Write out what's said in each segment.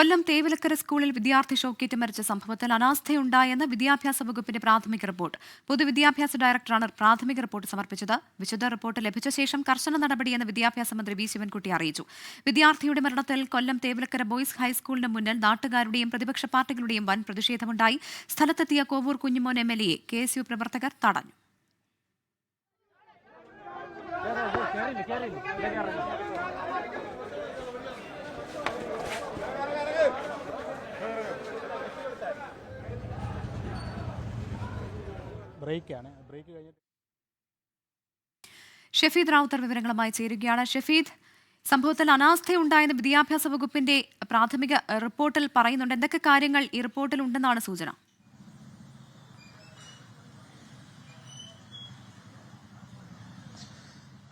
കൊല്ലം തേവലക്കര സ്കൂളിൽ വിദ്യാർത്ഥി ഷോക്കേറ്റ് മരിച്ച സംഭവത്തിൽ അനാസ്ഥയുണ്ടായെന്ന് വിദ്യാഭ്യാസ വകുപ്പിന്റെ പ്രാഥമിക റിപ്പോർട്ട്. പൊതുവിദ്യാഭ്യാസ ഡയറക്ടറാണ് പ്രാഥമിക റിപ്പോർട്ട് സമർപ്പിച്ചത്. വിശദ റിപ്പോർട്ട് ലഭിച്ച ശേഷം കർശന നടപടിയെന്ന് വിദ്യാഭ്യാസ മന്ത്രി വി. ശിവൻകുട്ടി അറിയിച്ചു. വിദ്യാർത്ഥിയുടെ മരണത്തിൽ കൊല്ലം തേവലക്കര ബോയ്സ് ഹൈസ്കൂളിന് മുന്നിൽ നാട്ടുകാരുടെയും പ്രതിപക്ഷ പാർട്ടികളുടെയും വൻ പ്രതിഷേധമുണ്ടായി. സ്ഥലത്തെത്തിയ Kovoor Kunjumon M L A K. S. U. പ്രവർത്തകർ തടഞ്ഞു. ബ്രേക്കാണ്. ബ്രേക്ക് കഴിഞ്ഞിട്ട് ഷഫീദ് റാവുത്തർ വിവരങ്ങളുമായി ചേരുകയാണ്. ഷഫീദ് സംഭവത്തിൽ അനാസ്ഥയുണ്ടായെന്ന് വിദ്യാഭ്യാസ വകുപ്പിന്റെ പ്രാഥമിക റിപ്പോർട്ടിൽ പറയുന്നുണ്ട്. എന്തൊക്കെ കാര്യങ്ങൾ ഈ റിപ്പോർട്ടിൽ ഉണ്ടെന്നാണ് സൂചന?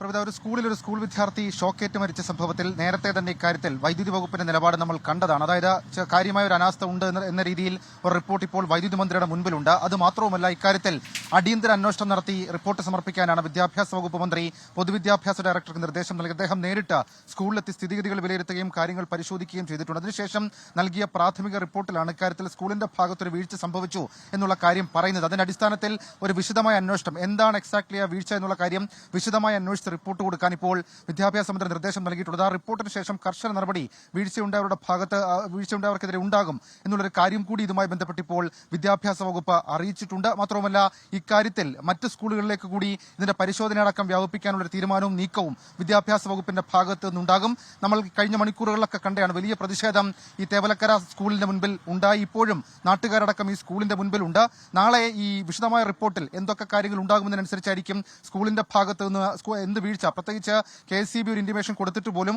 പ്രവിധ ഒരു സ്കൂളിൽ ഒരു സ്കൂൾ വിദ്യാർത്ഥി ഷോക്കേറ്റ് മരിച്ച സംഭവത്തിൽ നേരത്തെ തന്നെ ഇക്കാര്യത്തിൽ വൈദ്യുതി വകുപ്പിന്റെ നിലപാട് നമ്മൾ കണ്ടതാണ്. അതായത് കാര്യമായ ഒരു അനാസ്ഥ ഉണ്ട് എന്ന- രീതിയിൽ ഒരു റിപ്പോർട്ട് ഇപ്പോൾ വൈദ്യുതി മന്ത്രിയുടെ മുൻപിലുണ്ട്. അത് മാത്രവുമല്ല ഇക്കാര്യത്തിൽ അടിയന്തര അന്വേഷണം നടത്തി റിപ്പോർട്ട് സമർപ്പിക്കാനാണ് വിദ്യാഭ്യാസ വകുപ്പ് മന്ത്രി പൊതുവിദ്യാഭ്യാസ ഡയറക്ടർക്ക് നിർദ്ദേശം നൽകി അദ്ദേഹം നേരിട്ട് സ്കൂളിലെത്തി സ്ഥിതിഗതികൾ വിലയിരുത്തുകയും കാര്യങ്ങൾ പരിശോധിക്കുകയും ചെയ്തിട്ടുണ്ട്. അതിനുശേഷം നൽകിയ പ്രാഥമിക റിപ്പോർട്ടിലാണ് ഇക്കാര്യത്തിൽ സ്കൂളിന്റെ ഭാഗത്തൊരു വീഴ്ച സംഭവിച്ചു എന്നുള്ള കാര്യം പറയുന്നത്. അതിന്റെ അടിസ്ഥാനത്തിൽ ഒരു വിശദമായ അന്വേഷണം. എന്താണ് എക്സാക്ട്ലി ആ വീഴ്ച എന്നുള്ള കാര്യം വിശദമായ റിപ്പോർട്ട് കൊടുക്കാൻ ഇപ്പോൾ വിദ്യാഭ്യാസ മന്ത്രി നിർദ്ദേശം നൽകിയിട്ടുള്ളത്. ആ റിപ്പോർട്ടിന് ശേഷം കർശന നടപടി വീഴ്ചയുണ്ടായവരുടെ ഭാഗത്ത് വീഴ്ചയുണ്ടായവർക്കെതിരെ ഉണ്ടാകും എന്നുള്ളൊരു കാര്യം കൂടി ഇതുമായി ബന്ധപ്പെട്ട് ഇപ്പോൾ വിദ്യാഭ്യാസ വകുപ്പ് അറിയിച്ചിട്ടുണ്ട്. മാത്രവുമല്ല ഇക്കാര്യത്തിൽ മറ്റ് സ്കൂളുകളിലേക്ക് കൂടി ഇതിന്റെ പരിശോധനയടക്കം വ്യാപിപ്പിക്കാനുള്ള തീരുമാനവും നീക്കവും വിദ്യാഭ്യാസ വകുപ്പിന്റെ ഭാഗത്ത് നിന്നുണ്ടാകും. നമ്മൾ കഴിഞ്ഞ മണിക്കൂറുകളിലൊക്കെ കണ്ടതാണ് വലിയ പ്രതിഷേധം ഈ തേവലക്കര സ്കൂളിന്റെ മുൻപിൽ ഉണ്ടായി. ഇപ്പോഴും നാട്ടുകാരടക്കം ഈ സ്കൂളിന്റെ മുൻപിലുണ്ട് നാളെ ഈ വിശദമായ റിപ്പോർട്ടിൽ എന്തൊക്കെ കാര്യങ്ങൾ ഉണ്ടാകുമെന്നതിനനുസരിച്ചായിരിക്കും സ്കൂളിന്റെ ഭാഗത്ത് നിന്ന് സ്കൂ- എന്ത് വീഴ്ച. പ്രത്യേകിച്ച് കെ എസ് ഒരു ഇന്റിമേഷൻ കൊടുത്തിട്ട് പോലും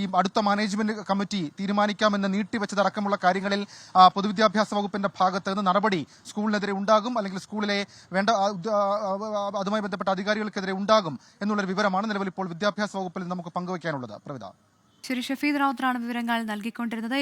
ഈ അടുത്ത മാനേജ്മെന്റ് കമ്മിറ്റി തീരുമാനിക്കാമെന്ന് നീട്ടിവെച്ചതടക്കമുള്ള കാര്യങ്ങളിൽ പൊതുവിദ്യാഭ്യാസ വകുപ്പിന്റെ ഭാഗത്ത് നിന്ന് നടപടി സ്കൂളിനെതിരെ ഉണ്ടാകും അല്ലെങ്കിൽ സ്കൂളിലെ വേണ്ട അതുമായി ബന്ധപ്പെട്ട അധികാരികൾക്കെതിരെ ഉണ്ടാകും എന്നുള്ളൊരു വിവരമാണ് നിലവിൽ ഇപ്പോൾ വിദ്യാഭ്യാസ വകുപ്പിൽ നമുക്ക് പങ്കുവയ്ക്കാനുള്ളത്. പ്രവിത. ശരി ഷഫീദ് റാവുത്തറാണ് വിവരങ്ങൾ നൽകിക്കൊണ്ടിരുന്നത്.